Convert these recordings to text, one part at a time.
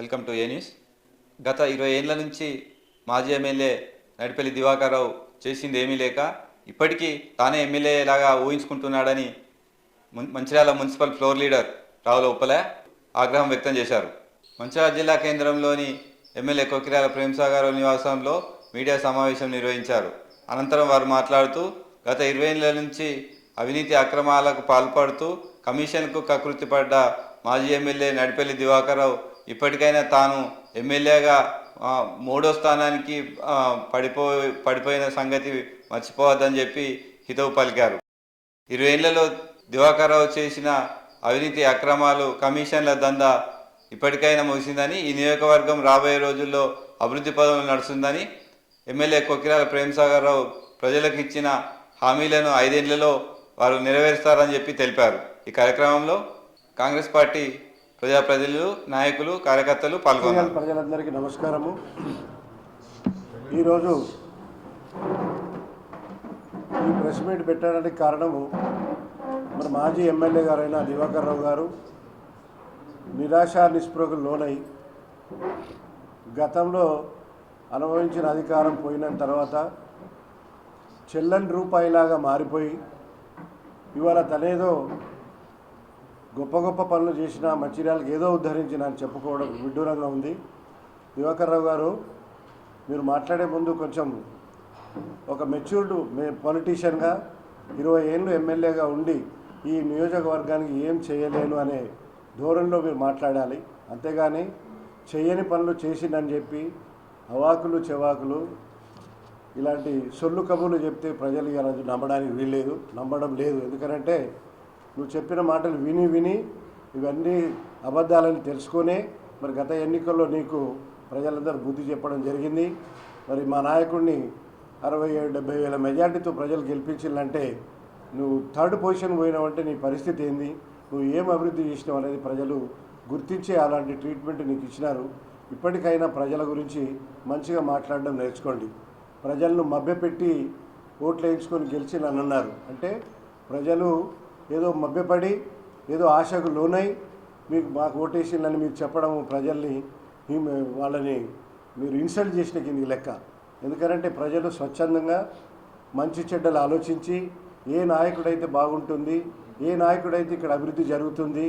Welcome to A news. గత ఇరవై ఏళ్ళ నుంచి మాజీ ఎమ్మెల్యే నడిపల్లి దివాకర్ రావు చేసింది ఏమీ లేక ఇప్పటికీ తానే ఎమ్మెల్యే లాగా ఊహించుకుంటున్నాడని Mancherial municipal floor leader Ravula ఉప్పలే ఆగ్రహం వ్యక్తం చేశారు. మంచిర్యాల జిల్లా కేంద్రంలోని ఎమ్మెల్యే కొకిరాల ప్రేమసాగర్ నివాసంలో మీడియా సమావేశం నిర్వహించారు. అనంతరం వారు మాట్లాడుతూ గత ఇరవై ఏళ్ళ నుంచి అవినీతి అక్రమాలకు పాల్పడుతూ కమిషన్కు కకృతి పడ్డ మాజీ ఎమ్మెల్యే నడిపల్లి దివాకర్రావు ఇప్పటికైనా తాను ఎమ్మెల్యేగా మూడో స్థానానికి పడిపో పడిపోయిన సంగతి మర్చిపోవద్దని చెప్పి హితవు పలికారు. ఇరవై ఏళ్ళలో దివాకర్ రావు చేసిన అవినీతి అక్రమాలు కమిషన్ల దందా ఇప్పటికైనా ముగిసిందని ఈ నియోజకవర్గం రాబోయే రోజుల్లో అభివృద్ధి పదవులు నడుస్తుందని ఎమ్మెల్యే కొకిరాల ప్రేమసాగర్ రావు ప్రజలకు ఇచ్చిన హామీలను ఐదేళ్ళలో వారు నెరవేరుస్తారని చెప్పి తెలిపారు. ఈ కార్యక్రమంలో కాంగ్రెస్ పార్టీ ప్రజాప్రతినిధులు నాయకులు కార్యకర్తలు పాల్గొన్నారు. ప్రజలందరికీ నమస్కారము. ఈరోజు ఈ ప్రెస్ మీట్ పెట్టడానికి కారణము మన మాజీ ఎమ్మెల్యే గారైన దివాకర్ రావు గారు. నిరాశ నిస్పృహకు లోనై గతంలో అనుభవించిన అధికారం పోయిన తర్వాత చెల్లని రూపాయిలాగా మారిపోయి ఇవాళ తనేదో గొప్ప గొప్ప పనులు చేసిన మంచిర్యాలకు ఏదో ఉద్ధరించిన అని చెప్పుకోవడం విడ్డూరంగా ఉంది. దివాకర్ రావు గారు మీరు మాట్లాడే ముందు కొంచెం ఒక మెచ్యూర్డ్ పొలిటీషియన్గా ఇరవై ఏళ్ళు ఎమ్మెల్యేగా ఉండి ఈ నియోజకవర్గానికి ఏం చేయలేను అనే ధోరణిలో మీరు మాట్లాడాలి. అంతేగాని చేయని పనులు చేసిందని చెప్పి అవాకులు చెవాకులు ఇలాంటి సొల్లు కబుర్లు చెప్తే ప్రజలు ఇక నమ్మడానికి వీల్లేదు. నమ్మడం లేదు. ఎందుకంటే నువ్వు చెప్పిన మాటలు విని విని ఇవన్నీ అబద్ధాలని తెలుసుకొనే మరి గత ఎన్నికల్లో నీకు ప్రజలందరూ బుద్ధి చెప్పడం జరిగింది. మరి మా నాయకుడిని అరవై ఏడు డెబ్బై వేల మెజార్టీతో ప్రజలు గెలిపించిందంటే నువ్వు థర్డ్ పొజిషన్ పోయినావంటే నీ పరిస్థితి ఏంది? నువ్వు ఏం అభివృద్ధి చేసినావు అనేది ప్రజలు గుర్తించి అలాంటి ట్రీట్మెంట్ నీకు ఇచ్చినారు. ఇప్పటికైనా ప్రజల గురించి మంచిగా మాట్లాడడం నేర్చుకోండి. ప్రజలను మభ్యపెట్టి ఓట్లు వేయించుకొని గెలిచి నన్ను అన్నారు అంటే ప్రజలు ఏదో మభ్యపడి ఏదో ఆశకు లోనై మీకు మాకు ఓటేసిందని మీరు చెప్పడం ప్రజల్ని వాళ్ళని మీరు ఇన్సల్ట్ చేసిన కింది లెక్క. ఎందుకంటే ప్రజలు స్వచ్ఛందంగా మంచి చెడ్డలు ఆలోచించి ఏ నాయకుడైతే బాగుంటుంది ఏ నాయకుడైతే ఇక్కడ అభివృద్ధి జరుగుతుంది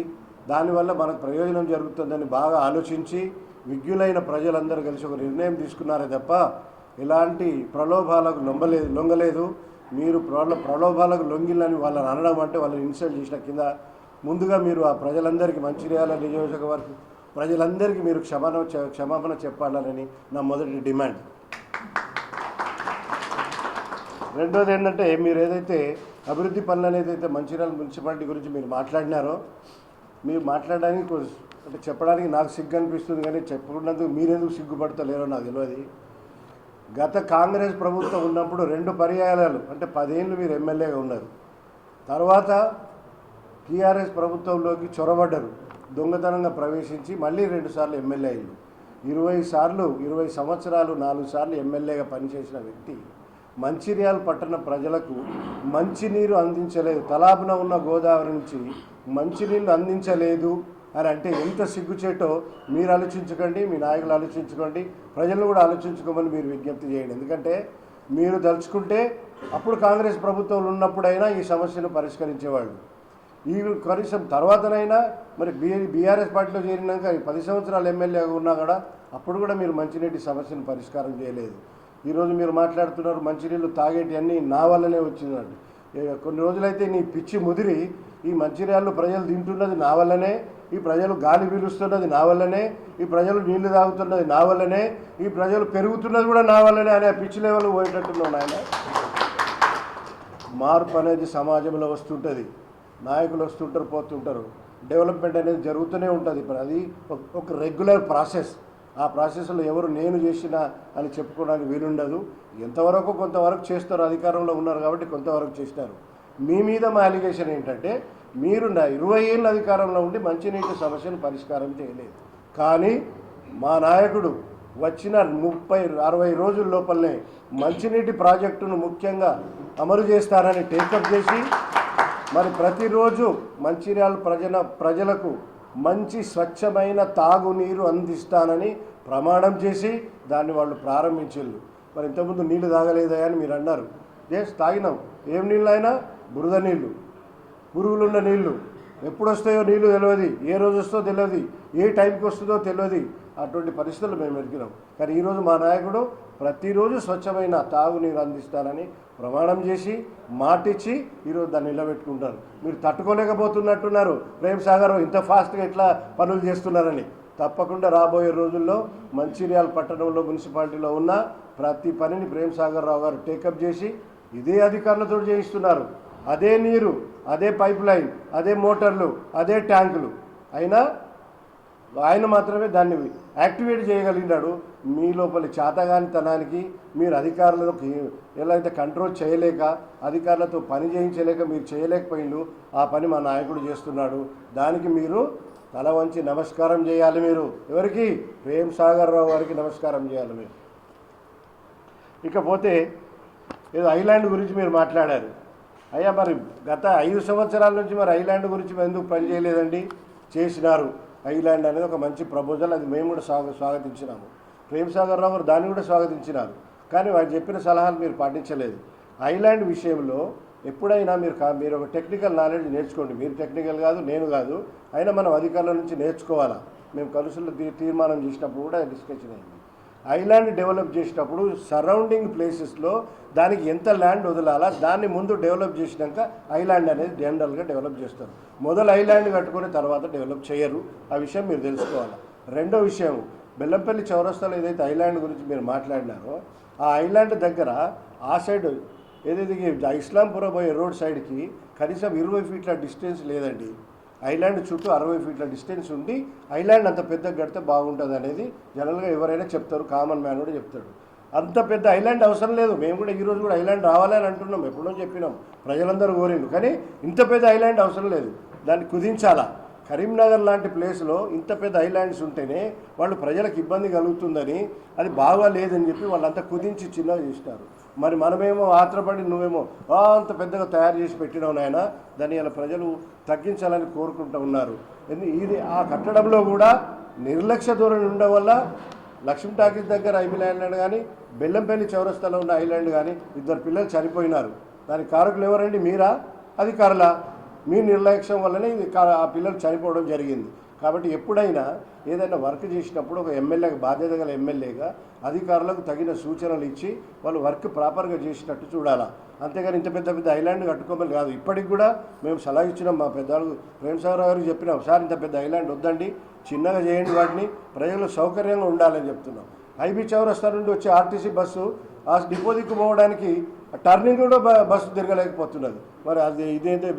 దానివల్ల మనకు ప్రయోజనం జరుగుతుందని బాగా ఆలోచించి విజ్ఞులైన ప్రజలందరూ కలిసి ఒక నిర్ణయం తీసుకున్నారే తప్ప ఎలాంటి ప్రలోభాలకు లొంగలేదు లొంగలేదు. మీరు ప్రలో ప్రలోభాలకు లొంగిలని వాళ్ళని అనడం అంటే వాళ్ళని ఇన్సల్ట్ చేసిన కింద ముందుగా మీరు ఆ ప్రజలందరికీ మంచిర్యాల నియోజకవర్గం ప్రజలందరికీ మీరు క్షమాపణ క్షమాపణ చెప్పాలని నా మొదటి డిమాండ్. రెండోది ఏంటంటే మీరు ఏదైతే అభివృద్ధి పనులు ఏదైతే మంచిర్యాల మున్సిపాలిటీ గురించి మీరు మాట్లాడినారో మీరు మాట్లాడడానికి అంటే చెప్పడానికి నాకు సిగ్గు అనిపిస్తుంది కానీ చెప్పుకున్నందుకు మీరెందుకు సిగ్గుపడతలేరో నాకు తెలియదు గత కాంగ్రెస్ ప్రభుత్వం ఉన్నప్పుడు రెండు పర్యాయాలు అంటే పదేళ్ళు మీరు ఎమ్మెల్యేగా ఉన్నారు. తర్వాత టీఆర్ఎస్ ప్రభుత్వంలోకి చొరబడ్డరు. దొంగతనంగా ప్రవేశించి మళ్ళీ రెండుసార్లు ఎమ్మెల్యే అయ్యింది ఇరవై సార్లు ఇరవై సంవత్సరాలు నాలుగు సార్లు ఎమ్మెల్యేగా పనిచేసిన వ్యక్తి మంచిర్యాల పట్టణ ప్రజలకు మంచినీరు అందించలేదు. తలాపున ఉన్న గోదావరి నుంచి మంచినీళ్ళు అందించలేదు. అని అంటే ఎంత సిగ్గుచేటో మీరు ఆలోచించుకోండి మీ నాయకులు ఆలోచించుకోండి ప్రజలు కూడా ఆలోచించుకోమని మీరు విజ్ఞప్తి చేయండి. ఎందుకంటే మీరు తలుచుకుంటే అప్పుడు కాంగ్రెస్ ప్రభుత్వంలో ఉన్నప్పుడైనా ఈ సమస్యను పరిష్కరించేవాళ్ళు. ఈ కనీసం తర్వాతనైనా మరి బీ బీఆర్ఎస్ పార్టీలో చేరినాక పది సంవత్సరాలు ఎమ్మెల్యేగా ఉన్నా కూడా అప్పుడు కూడా మీరు మంచినీటి సమస్యను పరిష్కారం చేయలేదు. ఈరోజు మీరు మాట్లాడుతున్నారు మంచినీళ్ళు తాగేటివన్నీ నా వల్లనే వచ్చిందండి. కొన్ని రోజులైతే నీ పిచ్చి ముదిరి ఈ మంచిర్యాలలో ప్రజలు తింటున్నది నా వల్లనే ఈ ప్రజలు గాలి పీలుస్తున్నది నా వల్లనే ఈ ప్రజలు నీళ్ళు తాగుతున్నది నా వల్లనే ఈ ప్రజలు పెరుగుతున్నది కూడా నా వల్లనే అనే పిచ్చి లెవెల్ పోయేటట్టున్నాను నాయన. మార్పు అనేది సమాజంలో వస్తుంటుంది. నాయకులు వస్తుంటారు పోతుంటారు. డెవలప్మెంట్ అనేది జరుగుతూనే ఉంటుంది. ఇప్పుడు అది ఒక- రెగ్యులర్ ప్రాసెస్ ఆ ప్రాసెస్లో ఎవరు నేను చేసిన అని చెప్పుకోవడానికి వీలుండదు. ఎంతవరకు కొంతవరకు చేస్తారు అధికారంలో ఉన్నారు కాబట్టి కొంతవరకు చేస్తారు మీ మీద మా అలిగేషన్ ఏంటంటే మీరు నా ఇరవై ఏళ్ళ అధికారంలో ఉండి మంచినీటి సమస్యను పరిష్కారం చేయలేదు. కానీ మా నాయకుడు వచ్చిన ముప్పై అరవై రోజుల లోపలనే మంచినీటి ప్రాజెక్టును ముఖ్యంగా అమలు చేస్తారని టేకప్ చేసి మరి ప్రతిరోజు మంచిర్యాల ప్రజల ప్రజలకు మంచి స్వచ్ఛమైన తాగునీరు అందిస్తానని ప్రమాణం చేసి దాన్ని వాళ్ళు ప్రారంభించారు మరి ఇంతకుముందు నీళ్ళు తాగలేదా అని మీరు అన్నారు. ఎస్ తాగినాం. ఏం నీళ్ళు అయినా? బురద నీళ్ళు. పురుగులున్న నీళ్ళు. ఎప్పుడు వస్తాయో నీళ్ళు తెలియదు ఏ రోజు వస్తుందో తెలియదు ఏ టైంకి వస్తుందో తెలియదు అటువంటి పరిస్థితులు మేము ఎదిగినాం. కానీ ఈరోజు మా నాయకుడు ప్రతిరోజు స్వచ్ఛమైన తాగునీరు అందిస్తానని ప్రమాణం చేసి మాటిచ్చి ఈరోజు దాన్ని నిలబెట్టుకుంటారు. మీరు తట్టుకోలేకపోతున్నట్టున్నారు. ప్రేమ్ సాగర్ ఇంత ఫాస్ట్గా ఎట్లా పనులు చేస్తున్నారని. తప్పకుండా రాబోయే రోజుల్లో మంచిర్యాల పట్టణంలో మున్సిపాలిటీలో ఉన్న ప్రతి పనిని ప్రేమ్ సాగర్ రావు గారు టేకప్ చేసి ఇదే అధికారులతో చేయిస్తున్నారు. అదే నీరు అదే పైప్ లైన్ అదే మోటార్లు అదే ట్యాంకులు. అయినా ఆయన మాత్రమే దాన్ని యాక్టివేట్ చేయగలిగినాడు. మీ లోపలి చాతగానితనానికి మీరు అధికారులకు ఎలా అయితే కంట్రోల్ చేయలేక అధికారులతో పని చేయించలేక మీరు చేయలేకపోయిండు ఆ పని మా నాయకుడు చేస్తున్నాడు. దానికి మీరు తల వంచి నమస్కారం చేయాలి మీరు. ఎవరికి? ప్రేమ్ సాగర్ రావు గారికి నమస్కారం చేయాలి మీరు. ఇకపోతే ఏదో ఐలాండ్ గురించి మీరు మాట్లాడారు. అయ్యా మరి గత ఐదు సంవత్సరాల నుంచి మరి ఐలాండ్ గురించి ఎందుకు పని చేయలేదండి? చేసినారు. ఐలాండ్ అనేది ఒక మంచి ప్రపోజల్ అది మేము కూడా స్వాగ స్వాగతించినాము. ప్రేమ్ సాగర్ రావు గారు దాన్ని కూడా స్వాగతించినారు. కానీ వారు చెప్పిన సలహాలు మీరు పాటించలేదు. ఐలాండ్ విషయంలో ఎప్పుడైనా మీరు కా- మీరు ఒక టెక్నికల్ నాలెడ్జ్ నేర్చుకోండి. మీరు టెక్నికల్ కాదు నేను కాదు. అయినా మనం అధికారుల నుంచి నేర్చుకోవాలా? మేము కలుసులు తీ- తీర్మానం చేసినప్పుడు కూడా డిస్కషన్ అయింది. ఐలాండ్ డెవలప్ చేసినప్పుడు సరౌండింగ్ ప్లేసెస్లో దానికి ఎంత ల్యాండ్ వదలాలా దాన్ని ముందు డెవలప్ చేసినాక ఐలాండ్ అనేది జనరల్గా డెవలప్ చేస్తారు. మొదలు ఐలాండ్ కట్టుకొని తర్వాత డెవలప్ చేయరు. ఆ విషయం మీరు తెలుసుకోవాలి. రెండో విషయం బెల్లంపల్లి చౌరస్తాలో ఏదైతే ఐలాండ్ గురించి మీరు మాట్లాడినారో ఆ ఐలాండ్ దగ్గర ఆ సైడ్ ఏదైతే ఇస్లాంపురం పోయే రోడ్ సైడ్కి కనీసం ఇరవై ఫీట్ల డిస్టెన్స్ లేదండి. ఐలాండ్ చుట్టూ అరవై ఫీట్ల డిస్టెన్స్ ఉండి ఐలాండ్ అంత పెద్ద కడితే బాగుంటుంది అనేది జనరల్గా ఎవరైనా చెప్తారు కామన్ మ్యాన్ కూడా చెప్తాడు. అంత పెద్ద ఐలాండ్ అవసరం లేదు. మేము కూడా ఈరోజు కూడా ఐలాండ్ రావాలని అంటున్నాం. ఎప్పుడో చెప్పినాం. ప్రజలందరూ కోరిండు కానీ ఇంత పెద్ద ఐలాండ్ అవసరం లేదు. దాన్ని కుదించాలా? కరీంనగర్ లాంటి ప్లేస్లో ఇంత పెద్ద ఐలాండ్స్ ఉంటేనే వాళ్ళు ప్రజలకు ఇబ్బంది కలుగుతుందని అది బాగా లేదని చెప్పి వాళ్ళంతా కుదించి చిన్నగా చేసినారు. మరి మనమేమో ఆత్రపడి నువ్వేమో అంత పెద్దగా తయారు చేసి పెట్టినావు నాయన దాన్ని ఇలా ప్రజలు తగ్గించాలని కోరుకుంటూ ఉన్నారు. ఇది ఆ కట్టడంలో కూడా నిర్లక్ష్య ధోరణి ఉండడం వల్ల లక్ష్మీ టాకీస్ దగ్గర ఐమిల్ ఐలాండ్ కానీ బెల్లంపల్లి చౌరస్తాలో ఉన్న ఐలాండ్ కానీ ఇద్దరు పిల్లలు చనిపోయినారు. దానికి కారకులు ఎవరండి? మీరా? అధికారులా? మీ నిర్లక్ష్యం వల్లనే ఇది కా- ఆ పిల్లలు చనిపోవడం జరిగింది. కాబట్టి ఎప్పుడైనా ఏదైనా వర్క్ చేసినప్పుడు ఒక ఎమ్మెల్యేగా బాధ్యత గల ఎమ్మెల్యేగా అధికారులకు తగిన సూచనలు ఇచ్చి వాళ్ళు వర్క్ ప్రాపర్గా చేసినట్టు చూడాలా. అంతేగాని ఇంత పెద్ద పెద్ద ఐలాండ్ కట్టుకోమని కాదు. ఇప్పటికి కూడా మేము సలహా ఇచ్చినాం మా పెద్దవాళ్ళు ప్రేమసాగర్ గారికి చెప్పినాం సార్ ఇంత పెద్ద ఐలాండ్ వద్దండి చిన్నగా చేయండి వాటిని ప్రజలు సౌకర్యంగా ఉండాలని చెప్తున్నాం. ఐబీ చౌరస్తా నుండి వచ్చే ఆర్టీసీ బస్సు ఆ డిపోదిక్కు పోవడానికి టర్నింగ్ కూడా బస్సు తిరగలేకపోతున్నది. మరి అది ఇదేంటే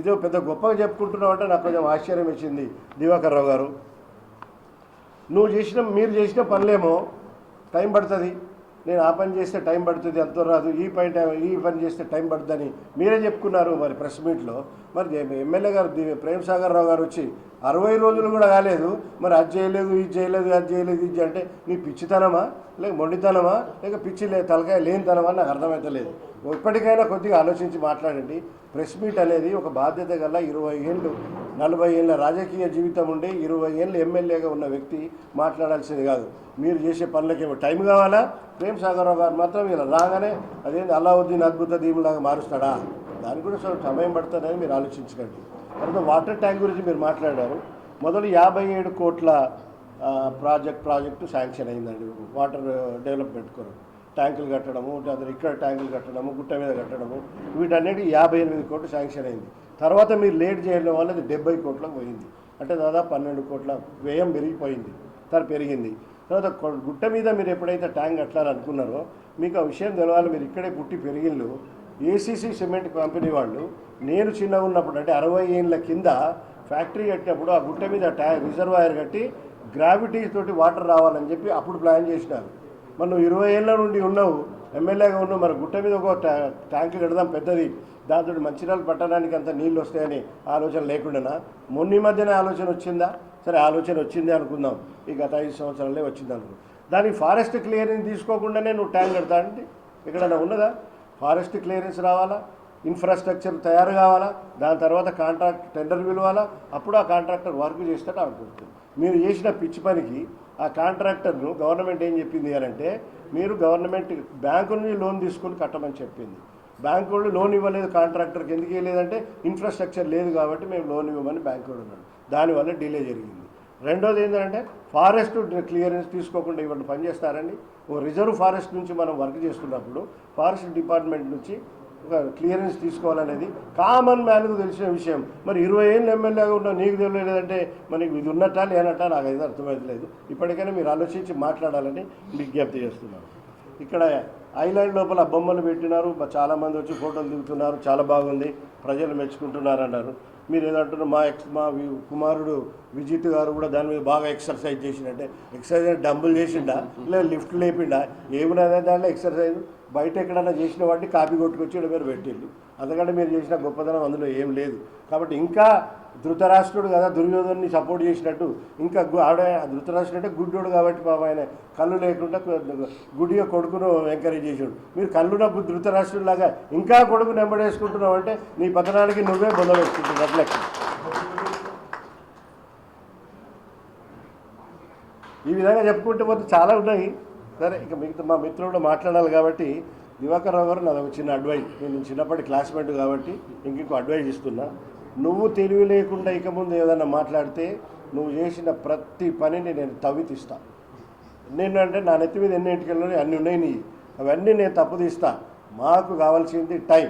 ఇదే పెద్ద గొప్పగా చెప్పుకుంటున్నావు అంటే నాకు కొంచెం ఆశ్చర్యం వచ్చింది దివాకర్ రావు గారు. నువ్వు చేసిన మీరు చేసిన పనులేమో టైం పడుతుంది. నేను ఆ పని చేస్తే టైం పడుతుంది అంత రాదు ఈ పని టైం ఈ పని చేస్తే టైం పడుతుందని మీరే చెప్పుకున్నారు మరి ప్రెస్ మీట్లో. మరి ఎమ్మెల్యే గారు ప్రేమ్ సాగర్ రావు గారు వచ్చి అరవై రోజులు కూడా కాలేదు. మరి అది చేయలేదు ఇది చేయలేదు అది చేయలేదు ఇది అంటే నీ పిచ్చితనమా? లేక మొండితనమా? లేక పిచ్చి లే తలకాయ లేనితనమా నాకు అర్థమవుతలేదు ఇప్పటికైనా కొద్దిగా ఆలోచించి మాట్లాడండి. ప్రెస్ మీట్ అనేది ఒక బాధ్యత గల ఇరవై ఏళ్ళు నలభై ఏళ్ళ రాజకీయ జీవితం ఉండి ఇరవై ఏళ్ళు ఎమ్మెల్యేగా ఉన్న వ్యక్తి మాట్లాడాల్సింది కాదు. మీరు చేసే పనులకేమో టైం కావాలా? ప్రేమ్ సాగర్రావు గారు మాత్రం ఇలా రాగానే అదేంటి అలావుద్దీన్ అద్భుత దీములాగా మారుస్తాడా? దానికి కూడా సో సమయం పడుతుందని మీరు ఆలోచించకండి. తర్వాత వాటర్ ట్యాంక్ గురించి మీరు మాట్లాడారు. మొదలు యాభై ఏడు కోట్ల ప్రాజెక్ట్ ప్రాజెక్టు శాంక్షన్ అయిందండి. వాటర్ డెవలప్మెంట్ కొరకు. ట్యాంకులు కట్టడము ఇక్కడ ట్యాంకులు కట్టడము గుట్ట మీద కట్టడము వీటన్నిటి యాభై ఎనిమిది కోట్లు శాంక్షన్ అయింది. తర్వాత మీరు లేట్ చేయడం వల్ల అది డెబ్బై కోట్లకు పోయింది. అంటే దాదాపు పన్నెండు కోట్ల వ్యయం పెరిగిపోయింది. తర పెరిగింది. తర్వాత గుట్ట మీద మీరు ఎప్పుడైతే ట్యాంక్ కట్టాలనుకున్నారో మీకు ఆ విషయం తెలవాలి. మీరు ఇక్కడే పుట్టి పెరిగిళ్ళు. ఏసీసీ సిమెంట్ కంపెనీ వాళ్ళు నేను చిన్నగా ఉన్నప్పుడు అంటే అరవై ఏళ్ళ కింద ఫ్యాక్టరీ కట్టినప్పుడు ఆ గుట్ట మీద ట్యా రిజర్వాయర్ కట్టి గ్రావిటీ తోటి వాటర్ రావాలని చెప్పి అప్పుడు ప్లాన్ చేసినారు. మరి నువ్వు ఇరవై ఏళ్ళ నుండి ఉన్నావు ఎమ్మెల్యేగా ఉన్నావు మరి గుట్ట మీద ఒక ట్యాంక్ కడదాం పెద్దది దాంతో మంచిర్యాల పట్టణానికి అంత నీళ్ళు వస్తాయని ఆలోచన లేకుండానా? మొన్న ఈ మధ్యనే ఆలోచన వచ్చిందా? సరే ఆలోచన వచ్చింది అనుకుందాం. ఈ గత ఐదు సంవత్సరాలే వచ్చింది అనుకుందాం. దానికి ఫారెస్ట్ క్లియరింగ్ తీసుకోకుండానే నువ్వు ట్యాంక్ కడతా అంటే ఎక్కడైనా ఉన్నదా? ఫారెస్ట్ క్లియరెన్స్ రావాలా? ఇన్ఫ్రాస్ట్రక్చర్ తయారు కావాలా? దాని తర్వాత కాంట్రాక్ట్ టెండర్ పిలవాలా? అప్పుడు ఆ కాంట్రాక్టర్ వర్క్ చేస్తాడు అనుకుంటుంది మీరు చేసిన పిచ్చి పనికి ఆ కాంట్రాక్టర్ను గవర్నమెంట్ ఏం చెప్పింది అంటే మీరు గవర్నమెంట్ బ్యాంకు నుండి లోన్ తీసుకొని కట్టమని చెప్పింది. బ్యాంకు వాళ్ళు లోన్ ఇవ్వలేదు కాంట్రాక్టర్కి ఎందుకు ఇవ్వలేదంటే ఇన్ఫ్రాస్ట్రక్చర్ లేదు కాబట్టి మేము లోన్ ఇవ్వమని బ్యాంకు వాళ్ళు ఉన్నాడు దానివల్ల డిలే జరిగింది. రెండోది ఏంటంటే ఫారెస్ట్ క్లియరెన్స్ తీసుకోకుండా ఇవన్నీ పని చేస్తారండి ఓ రిజర్వ్ ఫారెస్ట్ నుంచి మనం వర్క్ చేస్తున్నప్పుడు ఫారెస్ట్ డిపార్ట్మెంట్ నుంచి ఒక క్లియరెన్స్ తీసుకోవాలనేది కామన్ మ్యాన్కు తెలిసిన విషయం. మరి ఇరవై ఏళ్ళు ఎమ్మెల్యేగా ఉన్న నీకు తెలియలేదంటే మనకి ఇది ఉన్నట్టా లేనట్టా నాకు అయితే అర్థమవుతలేదు ఇప్పటికైనా మీరు ఆలోచించి మాట్లాడాలని విజ్ఞప్తి చేస్తున్నాను. ఇక్కడ ఐలాండ్ లోపల బొమ్మలు పెట్టినారు. చాలామంది వచ్చి ఫోటోలు దిగుతున్నారు. చాలా బాగుంది. ప్రజలు మెచ్చుకుంటున్నారన్నారు. మీరు ఏదంటున్నారు మా ఎక్స్ మా కుమారుడు విజిత్ గారు కూడా దాని మీద బాగా ఎక్సర్సైజ్ చేసిండే ఎక్సర్సైజ్ డంబుల్ చేసిండా? లేదా లిఫ్ట్ లేపిండా? ఏమున్నదే దాంట్లో ఎక్సర్సైజ్? బయట ఎక్కడైనా చేసిన వాటిని కాపీ కొట్టుకొచ్చి మీరు పెట్టిండు. అందుకంటే మీరు చేసిన గొప్పతనం అందులో ఏం లేదు. కాబట్టి ఇంకా ధృతరాష్ట్రుడు కదా దుర్యోధన్ని సపోర్ట్ చేసినట్టు. ఇంకా గు- ఆవిడ ధృతరాష్ట్రుడు అంటే గుడ్డోడు కాబట్టి పాప ఆయన కళ్ళు లేకుండా కు- గుడ్డిగా కొడుకును ఎంకరేజ్ చేసాడు మీరు కళ్ళున్నప్పుడు ధృతరాష్ట్రుడు ధృతరాష్ట్రుడిలాగా ఇంకా కొడుకు నెంబడేసుకుంటున్నావు అంటే నీ పతనానికి నువ్వే బొంద వేసుకుంటున్నావు. ఈ విధంగా చెప్పుకుంటే పోతే చాలా ఉన్నాయి. సరే ఇక మిగతా మా మిత్రుడు మాట్లాడాలి కాబట్టి దివాకర్ రావు గారు నాది ఒక చిన్న అడ్వైజ్ నేను చిన్నప్పటి క్లాస్మేట్ కాబట్టి ఇంకొక అడ్వైజ్ ఇస్తున్నా. నువ్వు తెలివి లేకుండా ఇక ముందు ఏదైనా మాట్లాడితే నువ్వు చేసిన ప్రతి పనిని నేను తవ్వి నేను అంటే నా నెత్తి మీద ఎన్ని ఇంటికి అన్నీ ఉన్నాయి నీ అవన్నీ నేను తప్పుదీస్తా మాకు కావాల్సింది టైం.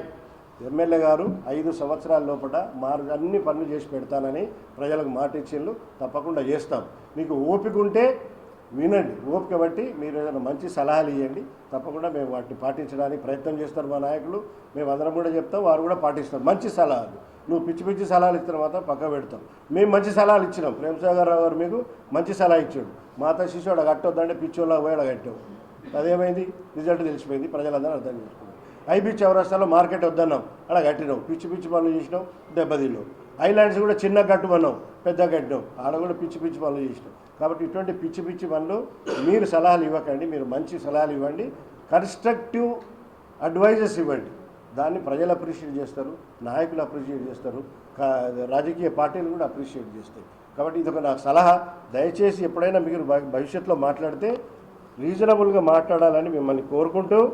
ఎమ్మెల్యే గారు ఐదు సంవత్సరాల లోపల మా అన్ని పనులు చేసి పెడతానని ప్రజలకు మాట ఇచ్చిండ్రు. తప్పకుండా చేస్తాం. మీకు ఓపిక ఉంటే వినండి. ఓపిక బట్టి మీరు ఏదైనా మంచి సలహాలు ఇవ్వండి తప్పకుండా మేము వాటిని పాటించడానికి ప్రయత్నం చేస్తారు మా నాయకులు. మేము అందరం కూడా చెప్తాం. వారు కూడా పాటిస్తారు. మంచి సలహాలు. నువ్వు పిచ్చి పిచ్చి సలహాలు ఇచ్చిన తర్వాత పక్క పెడతాం. మేము మంచి సలహాలు ఇచ్చినాం. ప్రేమసాగర్ రావు గారు మీకు మంచి సలహా ఇచ్చాడు. మాత శిశుడు కట్టొద్దంటే పిచ్చోళ్ళ పోయాడు కట్టావు. అదేమైంది? రిజల్ట్ తెలిసిపోయింది. ప్రజలందరూ అర్థం చేసుకున్నారు. ఐబీ చౌరస్తాలో మార్కెట్ వద్దన్నాం. అలా కట్టినాం. పిచ్చి పిచ్చి పనులు చేసినాం. దెబ్బతిన్నాం ఐలాండ్స్ కూడా చిన్న కట్టుమన్నాం పెద్ద కట్టినాం. ఆడ కూడా పిచ్చి పిచ్చి పనులు చేసినాం. కాబట్టి ఇటువంటి పిచ్చి పిచ్చి పనులు మీరు సలహాలు ఇవ్వకండి. మీరు మంచి సలహాలు ఇవ్వండి. కన్స్ట్రక్టివ్ అడ్వైజెస్ ఇవ్వండి. దాన్ని ప్రజలు అప్రిషియేట్ చేస్తారు నాయకులు అప్రిషియేట్ చేస్తారు కా- రాజకీయ పార్టీలు కూడా అప్రిషియేట్ చేస్తాయి. కాబట్టి ఇది ఒక నా సలహా. దయచేసి ఎప్పుడైనా మీరు భవిష్యత్తులో మాట్లాడితే రీజనబుల్గా మాట్లాడాలని మిమ్మల్ని కోరుకుంటూ